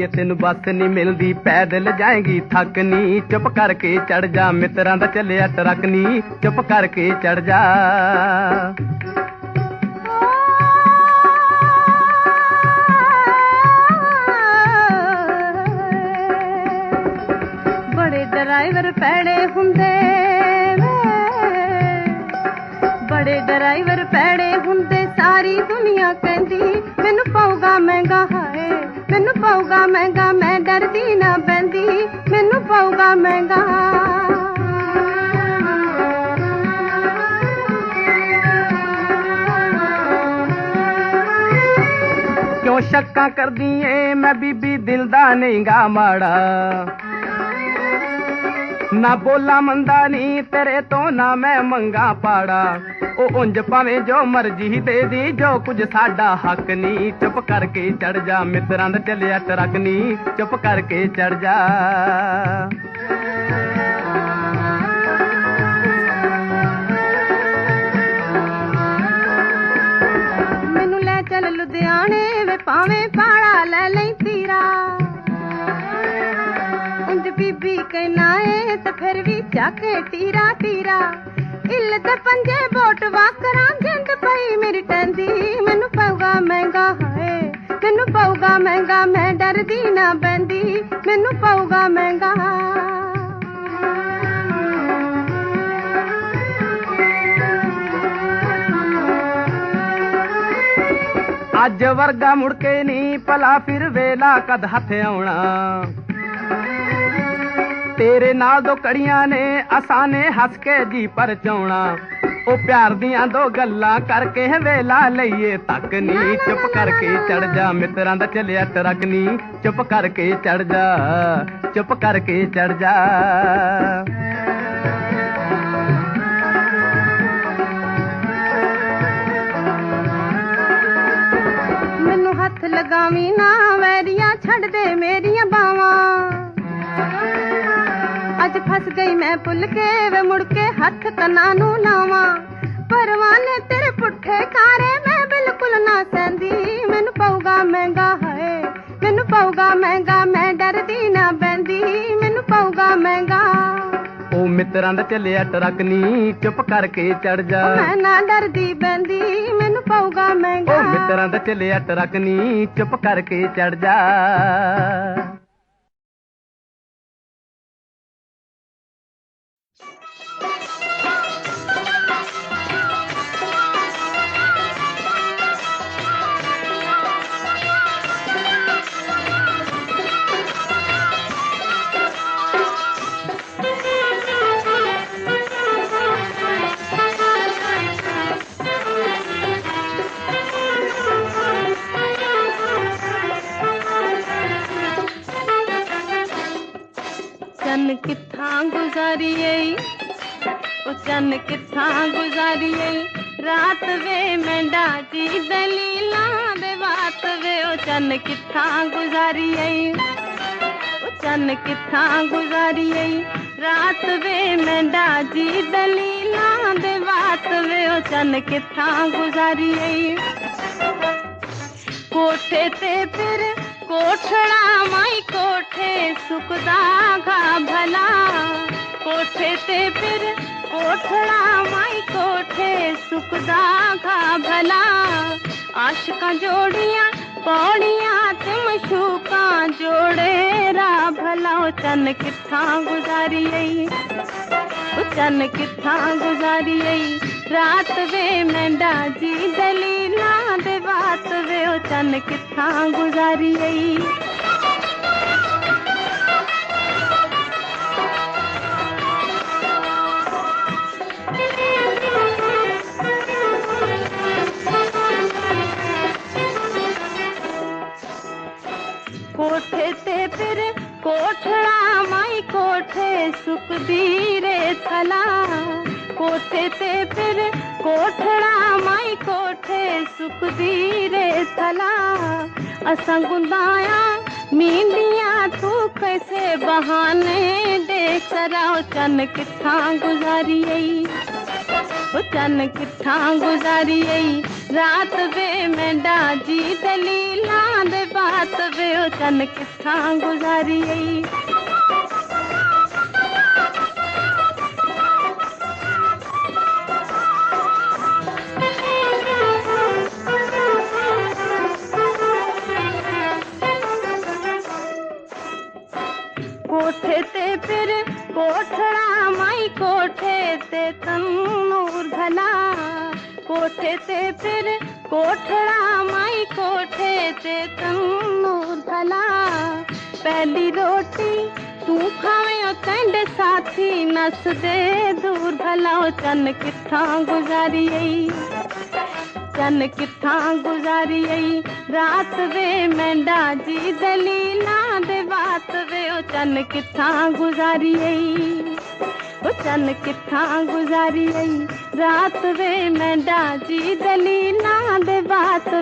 ਕੁੜੀਏ ਤੈਨੂੰ ਬੱਸ ਨਹੀਂ ਮਿਲਦੀ, ਪੈਦਲ ਜਾਏਗੀ, ਥੱਕ ਨੀ। ਚੁੱਪ ਕਰਕੇ ਚੜ ਜਾ, ਮਿੱਤਰਾਂ ਦਾ ਚੱਲਿਆ ਟਰੱਕ ਨੀ। ਚੁੱਪ ਕਰਕੇ ਚੜ ਜਾ। ਬੜੇ ਡਰਾਈਵਰ ਪੈੜੇ ਹੁੰਦੇ ਬੜੇ ਡਰਾਈਵਰ ਪੈੜੇ ਹੁੰਦੇ, ਸਾਰੀ ਦੁਨੀਆ ਕਹਿੰਦੀ, ਮੈਨੂੰ ਪਾਉਗਾ ਮਹਿੰਗਾ ਹਾਏ। ਮੈਨੂੰ ਪਾਉਗਾ ਮਹਿੰਗਾ, ਮੈਂ ਡਰਦੀ ਨਾ ਬੰਦੀ ਮੈਨੂੰ ਪਾਉਗਾ ਮਹਿੰਗਾ। ਕਿਉਂ ਸ਼ੱਕਾਂ ਕਰਦੀ ਏ ਮੈਂ ਬੀਬੀ ਦਿਲ ਦਾ ਨਹੀਂਗਾ ਮਾੜਾ। ਨਾ ਬੋਲਾ ਮੰਦਾ ਨਹੀਂ ਤੇਰੇ ਤੋਂ ਨਾ ਮੈਂ ਮੰਗਾ ਪਾੜਾ। ਉਹ ਉਂਝ ਭਾਵੇਂ ਜੋ ਮਰਜ਼ੀ ਦੇ ਦੀ, ਜੋ ਕੁਝ ਸਾਡਾ ਹੱਕ ਨਹੀਂ ਚੁੱਪ ਕਰਕੇ ਚੜ ਜਾ ਮਿੱਤਰਾਂ ਦਾ ਚੱਲਿਆ ਟਰੱਕ ਨਹੀਂ ਚੁੱਪ ਕਰਕੇ ਚੜ ਜਾ। ਮੈਨੂੰ ਲੈ ਚੱਲ ਲੁਧਿਆਣੇ ਵੇ ਪਾਵੇਂ ਪਾੜਾ ਲੈ ਲਈ ਤੀਰਾ। ਉਂਝ ਬੀਬੀ ਕਹਿਣਾ ਏ, ਤੇ ਫਿਰ ਵੀ ਚਾਕੇ ਤੀਰਾ ਤੀਰਾ ਇੱਲ ਪੰਜੇ ਬੋਟ ਵਾਕਰਾਂ ਜਿੰਦ ਪਈ ਮੇਰੀ ਟੰਦੀ। ਮੈਨੂੰ ਪਊਗਾ ਮਹਿੰਗਾ ਹਾਏ, ਮੈਨੂੰ ਪਊਗਾ ਮਹਿੰਗਾ, ਮੈਂ ਡਰਦੀ ਨਾ ਬੰਦੀ ਮੈਨੂੰ ਪਊਗਾ ਮਹਿੰਗਾ। ਅੱਜ ਵਰਗਾ ਮੁੜ ਕੇ ਨਹੀਂ ਭਲਾ ਫਿਰ ਵੇਲਾ ਕਦ ਹੱਥ ਆਉਣਾ। ਤੇਰੇ ਨਾਲ ਦੋ ਕੜੀਆਂ ਨੇ ਅਸਾਨੇ ਹੱਸ ਕੇ ਜੀ ਪਰਚਾਉਣਾ ਉਹ ਪਿਆਰ ਦੀਆਂ ਦੋ ਗੱਲਾਂ ਕਰਕੇ ਵੇਲਾ ਲਈਏ ਤੱਕ ਨਹੀਂ ਚੁੱਪ ਕਰਕੇ ਚੜ ਜਾ ਮਿੱਤਰਾਂ ਦਾ ਚੱਲਿਆ ਟਰੱਕ ਨਹੀਂ ਚੁੱਪ ਕਰਕੇ ਚੜ ਜਾ ਚੁੱਪ ਕਰਕੇ ਚੜ ਜਾ। ਮੈਨੂੰ ਹੱਥ ਲਗਾਵੀਂ ਨਾ ਵੈਰੀਆਂ ਛੱਡ ਦੇ ਫਸ ਗਈ ਮੈਂ ਭੁੱਲ ਕੇ ਵੇ ਮੁੜ ਕੇ ਹੱਥ ਕੰਨਾਂ ਨੂੰ ਲਾਵਾਂ। ਪਰਵਾਨੇ ਤੇਰੇ ਪੁੱਠੇ ਕਾਰੇ ਮੈਂ ਬਿਲਕੁਲ ਨਾ ਸਹਿੰਦੀ। ਮੈਨੂੰ ਪਊਗਾ ਮਹਿੰਗਾ ਹਾਏ ਮੈਨੂੰ ਪਊਗਾ ਮਹਿੰਗਾ ਮੈਂ ਡਰਦੀ ਨਾ ਬੰਦੀ ਮੈਨੂੰ ਪਊਗਾ ਮਹਿੰਗਾ। ਉਹ ਮਿੱਤਰਾਂ ਦਾ ਚੱਲਿਆ ਟਰੱਕ ਨਹੀਂ ਚੁੱਪ ਕਰਕੇ ਚੜ ਜਾ। ਮੈਂ ਨਾ ਡਰਦੀ ਬੰਦੀ ਮੈਨੂੰ ਪਊਗਾ ਮਹਿੰਗਾ। ਉਹ ਮਿੱਤਰਾਂ ਦਾ ਚੱਲਿਆ ਟਰੱਕ ਨਹੀਂ ਚੁੱਪ ਕਰਕੇ ਚੜ ਜਾ। ਚੰਨ ਕਿੱਥਾਂ ਗੁਜ਼ਾਰੀਏ ਉਹ ਚੰਨ ਕਿੱਥਾਂ ਗੁਜ਼ਾਰੀਏ ਰਾਤ ਵੇ ਮੈਂਡਾ ਜੀ ਦਲੀਲਾਂ ਦੇ ਬਾਤ ਵੇ ਉਹ ਚੰਨ ਕਿੱਥਾਂ ਗੁਜ਼ਾਰੀਏ ਉਹ ਚੰਨ ਕਿੱਥਾਂ ਗੁਜ਼ਾਰੀਏ ਰਾਤ ਵੇ ਮੈਂਡਾ ਜੀ ਦਲੀਲਾਂ ਦੇ ਬਾਤ ਵੇ ਉਹ ਚੰਨ ਕਿੱਥਾਂ ਗੁਜ਼ਾਰੀਏ ਕੋਠੇ ਤੇ कोठड़ा माई कोठे सुखदागा भला। कोठे ते फिर कोठड़ा माई कोठे सुखदागा भला। आशक जोड़िया, पौड़िया, तुम शूका जोड़े रा भला। चन किथा गुजारी चन किथा गुजारी रात वे मैं डाजी दलीला ਰਾਤ ਵੇ ਮੈਂਡਾ ਜੀ ਦਲੀਲਾਂ ਦੇ ਬਾਤ ਵੇ ਉਹ ਚੰਨ ਕਿੱਥਾਂ ਗੁਜ਼ਾਰੀਏ ਕੋਠੇ ਤੇ ਫਿਰ ਕੋਠੜਾ कोठे ते फिर कोठड़ा माई कोठे सुख दीरे थला। असां गुंदाया मींडिया तू कैसे बहाने दे? सराओ चन किथा गुजारी आई? चन किथा गुजारी आई? रात वे में डाजी दलीला दे बात वे चन किथा गुजारी आई? ਫਿਰ ਕੋਠੜਾ ਮਾਈ ਕੋਠੇ ਤੇ ਤਨੂਰ ਭਲਾ ਕੋਠੇ ਤੇ ਫਿਰ ਕੋਠੜਾ ਮਾਈ ਕੋਠੇ ਤੇ ਤਨੂਰ ਭਲਾ ਪਹਿਲੀ ਰੋਟੀ ਤੂੰ ਖਾਵੇਂ ਉਹ ਕਹਿੰਦੇ ਸਾਥੀ ਨਸ ਦੇ ਦੂਰ ਭਲਾ ਉਹ ਚੰਨ ਕਿੱਥਾਂ ਗੁਜ਼ਾਰੀ ਈ ਚੰਨ ਕਿੱਥਾਂ ਗੁਜ਼ਾਰੀ ਈ ਰਾਤ ਵੇ ਮੈਂਡਾ ਜੀ ਦਲੀਲਾਂ ਦੇ ਬਾਤ ਵੇ ਉਹ ਚੰਨ ਕਿੱਥਾਂ ਗੁਜ਼ਾਰੀ ਈ ਉਹ ਚੰਨ ਕਿੱਥਾਂ ਗੁਜ਼ਾਰੀ ਈ ਰਾਤ ਵੇ ਮੈਂਡਾ ਜੀ ਦਲੀਲਾਂ ਦੇ ਬਾਤ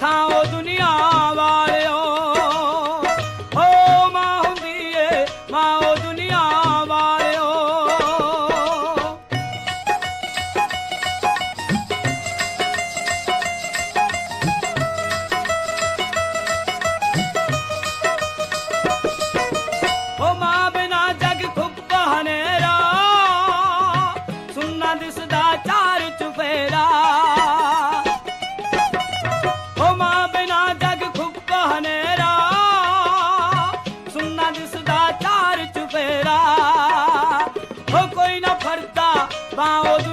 ਸੁੱਕੀ Bao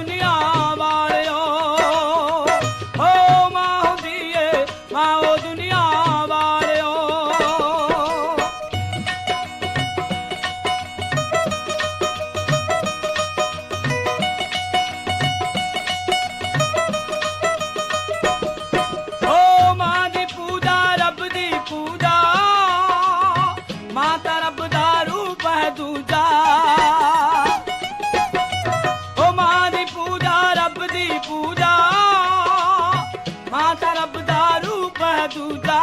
ਮਾਂ ਤਾਂ ਰੱਬ ਦਾ ਰੂਪ ਹੈ ਦੂਜਾ।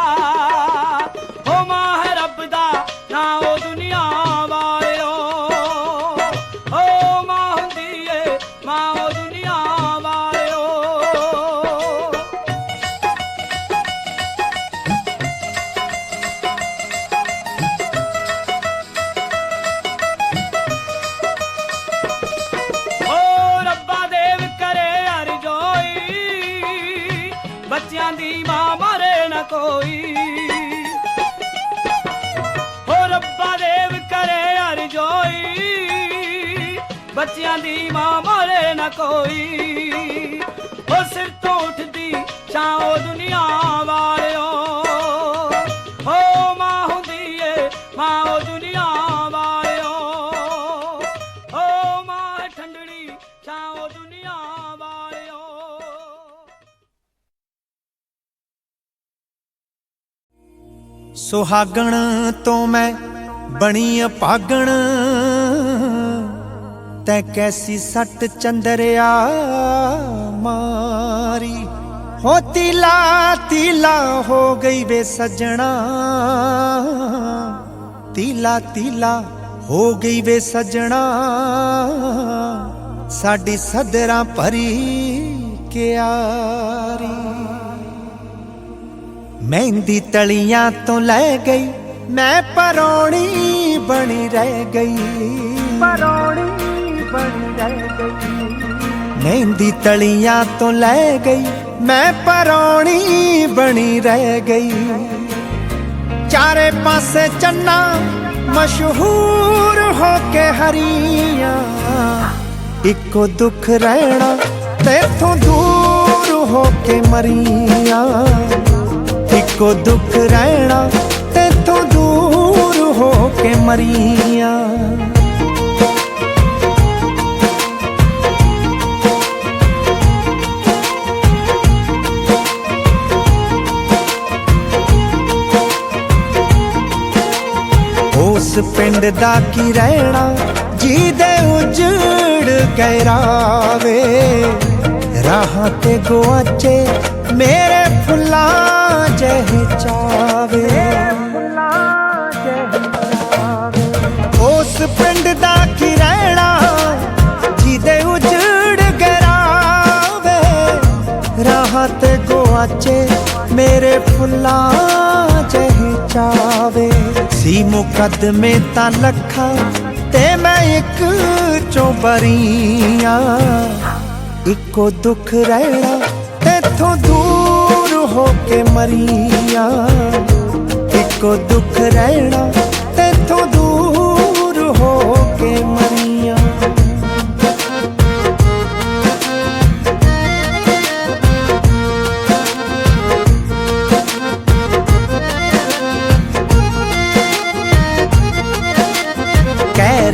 ਬੱਚਿਆਂ ਦੀ ਮਾਂ ਮਾਰੇ ਨਾ ਕੋਈ। ਉਹ ਸਿਰ ਤੋਂ ਉੱਠਦੀ ਛਾਂ ਉਹ ਦੁਨੀਆ ਵਾਲਿਓ। ਹੋ ਮਾਂ ਹੁੰਦੀ ਏ, ਮਾਂ ਉਹ ਦੁਨੀਆ ਵਾਲਿਓ। ਹੋ ਮਾਂ ਠੰਡੜੀ, ਛਾਂ ਉਹ ਦੁਨੀਆ ਵਾਲਿਓ। ਸੁਹਾਗਣ ਤੋਂ ਮੈਂ ਬਣੀ ਅਪਾਗਣ ਤੈ ਕੈਸੀ ਸੱਟ ਚੰਦਰਿਆ ਮਾਰੀ? ਹੋ ਤੀਲਾ ਤੀਲਾ ਹੋ ਗਈ ਵੇ ਸਜਣਾ ਤੀਲਾ ਤੀਲਾ ਹੋ ਗਈ ਵੇ ਸਜਣਾ ਸਾਡੀ ਸਦਰਾਂ ਭਰੀ ਕਿਆਰੀ। ਮਹਿੰਦੀ ਤਲੀਆਂ ਤੋਂ ਲੈ ਗਈ, ਮੈਂ ਪਰੌਣੀ ਬਣੀ ਰਹਿ ਗਈ। ਪਰੌਣੀ ਬਣੀ ਗਈ ਮਹਿੰਦੀ ਤਲੀਆਂ ਤੋਂ ਲੈ ਗਈ, ਮੈਂ ਪਰੌਣੀ ਬਣੀ ਰਹਿ ਗਈ। ਚਾਰੇ ਪਾਸੇ ਚੰਨਾ ਮਸ਼ਹੂਰ ਹੋ ਕੇ ਹਰੀਆਂ। ਇੱਕੋ ਦੁੱਖ ਰਹਿਣਾ ਤੇਥੋਂ ਦੂਰ ਹੋ ਕੇ ਮਰੀਆਂ। ਇੱਕੋ ਦੁੱਖ ਰਹਿਣਾ ਤੇਥੋਂ ਦੂਰ ਹੋ ਕੇ ਮਰੀਆਂ। ਉਸ ਪਿੰਡ ਦਾ ਕੀ ਰਹਿਣਾ? ਜਿਹਦੇ ਉਜੜ ਗਏ ਰਾਵੇ। ਰਾਹਾਂ ਤੇ ਗੁਆਚੇ ਮੇਰੇ ਫੁੱਲਾਂ ਜਿਹੇ ਚਾਵੇ। ਉਸ ਪਿੰਡ ਦਾ ਕੀ ਰਹਿਣਾ? ਜਿਹਦੇ ਉਜੜ ਗਏ ਰਾਵੇ। ਰਾਹਾਂ ਤੇ ਗੁਆਚੇ ਮੇਰੇ ਫੁੱਲਾਂ ਜਿਹੇ ਚਾਵੇ। ਸੀ ਮੁਕਦਮੇ ਤਾਂ ਲੱਖਾਂ ਤੇ ਮੈਂ ਇੱਕ ਚੋਂ ਬਰੀਆਂ। ਇੱਕੋ ਦੁੱਖ ਰਹਿਣਾ ਤੇਥੋਂ ਦੂਰ ਹੋ ਕੇ ਮਰੀਆਂ। ਇੱਕੋ ਦੁੱਖ ਰਹਿਣਾ ਤੇਥੋਂ ਦੂਰ ਹੋ ਕੇ ਮਰੀਆਂ।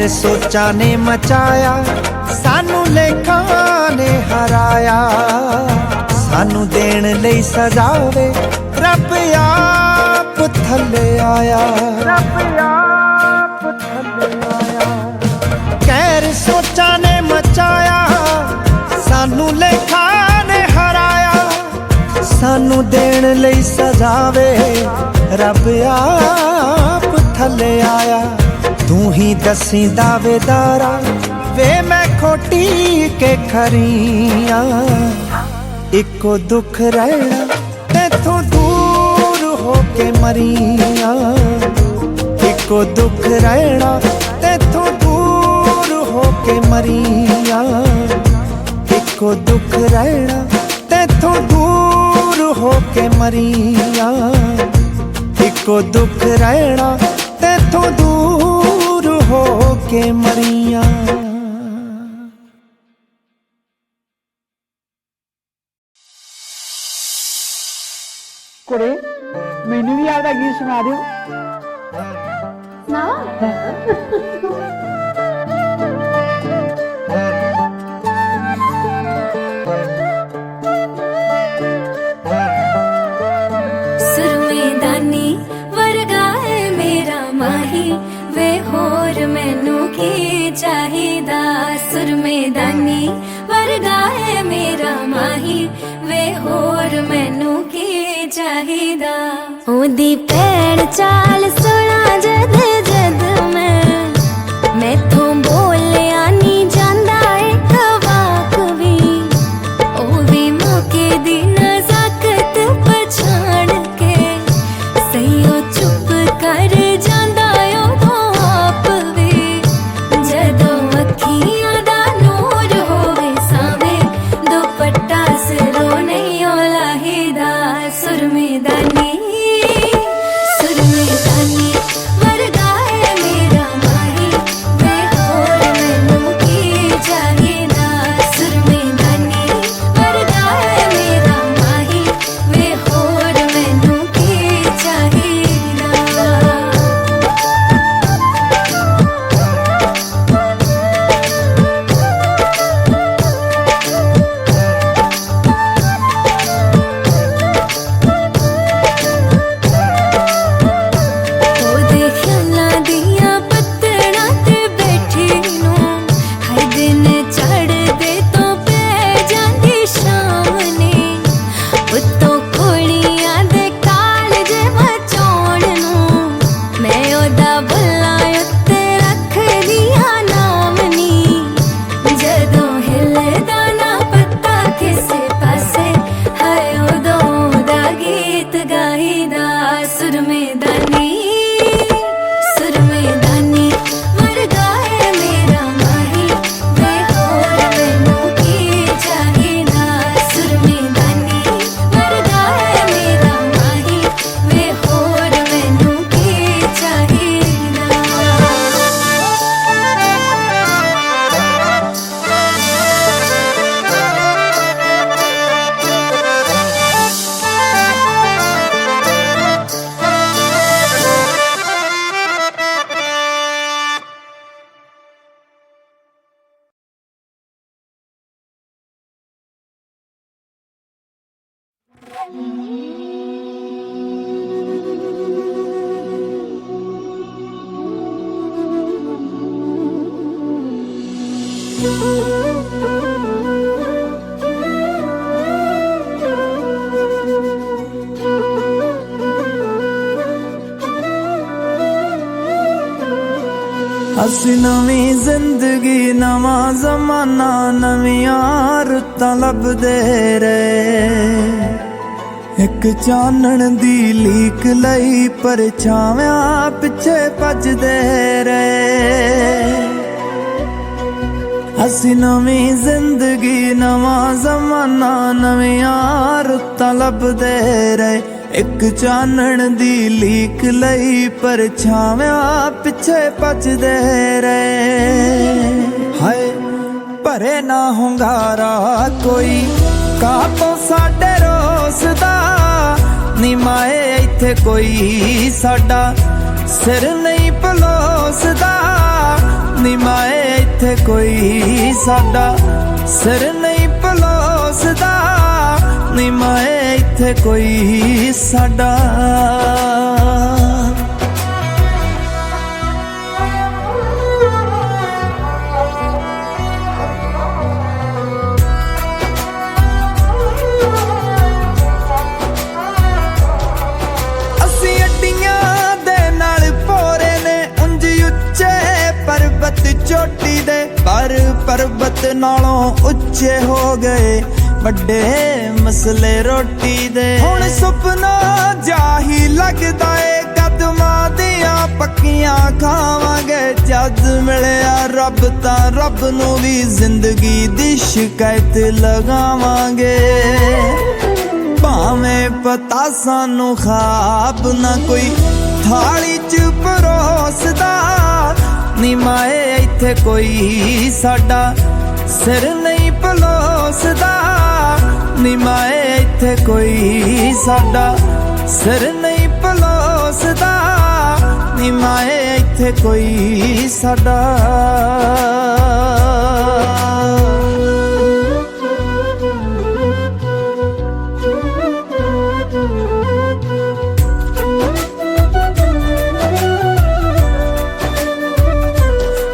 ਕਹਿਰ ਸੋਚਾਂ ਨੇ ਮਚਾਇਆ ਸਾਨੂੰ ਲੇਖਾਂ ਨੇ ਹਰਾਇਆ। ਸਾਨੂੰ ਦੇਣ ਲਈ ਸਜ਼ਾਵੇ ਰੱਬ ਆਪ ਥੱਲੇ ਆਇਆ। ਰੱਬ ਆਪ ਥੱਲੇ ਆਇਆ। ਕਹਿਰ ਸੋਚਾਂ ਨੇ ਮਚਾਇਆ ਸਾਨੂੰ ਲੇਖਾਂ ਨੇ ਹਰਾਇਆ। ਸਾਨੂੰ ਦੇਣ ਲਈ ਸਜ਼ਾਵੇ ਰੱਬ ਆਪ ਤੂੰ ਹੀ ਦਾਵੇਦਾਰਾ ਵੇ ਮੈਂ ਖੋਟੀ ਕੇ ਖਰੀਆਂ। ਇੱਕੋ ਦੁੱਖ ਰਹਿਣਾ ਤੇਥੋਂ ਦੂਰ ਹੋ ਕੇ ਮਰੀਆਂ। ਇੱਕੋ ਦੁੱਖ ਰਹਿਣਾ ਤੇਥੋਂ ਦੂਰ ਹੋ ਕੇ ਮਰੀਆਂ। ਇੱਕੋ ਦੁੱਖ ਰਹਿਣਾ ਤੇਥੋਂ ਦੂਰ ਹੋ ਕੇ ਮਰੀਆਂ। ਇੱਕੋ ਦੁੱਖ ਰਹਿਣਾ ਤੇਥੋਂ ਦੂਰ ਹੋ ਕੇ ਮਰੀਆਂ ਕੁੜੇ ਮੈਨੂੰ ਵੀ ਆਪਦਾ ਗੀਤ ਸੁਣਾ ਦਿਓ ਨਾ ਚਾਹੀਦਾ ਸੁਰਮੇਦਾਨੀ ਵਰਗਾ ਹੈ ਮੇਰਾ ਮਾਹੀ। ਵੇ ਹੋਰ ਮੈਨੂੰ ਕੀ ਚਾਹੀਦਾ? ਉਹਦੀ ਪੈਣ ਚਾਲ ਸੁਣਾ ਜਦ ਅਸੀਂ ਨਵੀਂ ਜ਼ਿੰਦਗੀ, ਨਵਾਂ ਜ਼ਮਾਨਾ, ਨਵੀਆਂ ਰੁੱਤਾਂ ਲੱਭਦੇ ਰਹੇ। ਇੱਕ ਚਾਨਣ ਦੀ ਲੀਕ ਲਈ ਪਰਛਾਵਾਂ ਪਿੱਛੇ ਭੱਜਦੇ ਰਹੇ। ਅਸੀਂ ਨਵੀਂ ਜ਼ਿੰਦਗੀ, ਨਵਾਂ ਜ਼ਮਾਨਾ, ਨਵੀਆਂ ਰੁੱਤਾਂ ਲੱਭਦੇ ਰਹੇ। ਇੱਕ ਚਾਨਣ ਦੀ ਲੀਕ ਲਈ ਪਰਛਾਵਾਂ ਪਿੱਛੇ ਪਚਦੇ ਰਹੇ। ਹਾਏ, ਭਰੇ ਨਾ ਹੁੰਗਾਰਾ, ਕੋਈ ਕਾਤੋਂ ਸਾਡੇ ਰੋਸ ਦਾ। ਨੀ ਇੱਥੇ ਕੋਈ ਸਾਡਾ ਸਿਰ ਨਹੀਂ ਪਲੋਸਦਾ। ਨੀਮਾਏ ਇੱਥੇ ਕੋਈ ਸਾਡਾ ਸਿਰ ਨਹੀਂ ਪਲੋਸਦਾ। ਨਹੀਂ ਮਾਏ ਇੱਥੇ ਕੋਈ ਸਾਡਾ। ਨਾਲੋਂ ਉੱਚੇ ਹੋ ਗਏ। ਵੱਡੇ ਮਸਲੇ ਰੋਟੀ ਦੇ। ਹੁਣ ਸੁਪਨਾ ਜਾਹੀ ਲੱਗਦਾ ਏ, ਕਦਮਾਂ ਦੀਆਂ ਪੱਕੀਆਂ ਖਾਵਾਂਗੇ। ਜਦ ਮਿਲਿਆ ਰੱਬ ਤਾਂ ਰੱਬ ਨੂੰ ਵੀ ਜ਼ਿੰਦਗੀ ਦੀ ਸ਼ਿਕਾਇਤ ਲਗਾਵਾਂਗੇ। ਭਾਵੇਂ ਪਤਾ ਸਾਨੂੰ ਖਾਬ ਨਾ ਕੋਈ ਥਾਲੀ ਚ ਪਰੋਸਦਾ। ਨੀ ਮਾਏ, ਇੱਥੇ ਕੋਈ ਸਾਡਾ ਸਿਰ ਨਹੀਂ ਪਲੋਸਦਾ। ਨੀ ਮਾਏ, ਇੱਥੇ ਕੋਈ ਸਾਡਾ ਸਿਰ ਨਹੀਂ ਪਲੋਸਦਾ। ਨੀ ਮਾਏ, ਇੱਥੇ ਕੋਈ ਸਾਡਾ।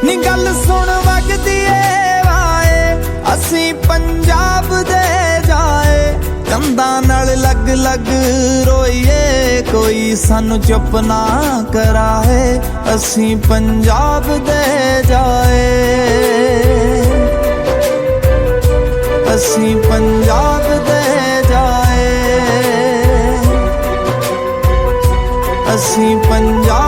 ਨੀ ਗੱਲ ਸੁਣ ਅਸੀਂ ਪੰਜਾਬ ਦੇ ਜਾਏ, ਕੰਧਾਂ ਨਾਲ ਲੱਗ ਲੱਗ ਰੋਈਏ, ਕੋਈ ਸਾਨੂੰ ਚੁੱਪ ਨਾ ਕਰਾਏ, ਅਸੀਂ ਪੰਜਾਬ ਦੇ ਜਾਏ। ਅਸੀਂ ਪੰਜਾਬ ਦੇ ਜਾਏ। ਅਸੀਂ ਪੰਜਾਬ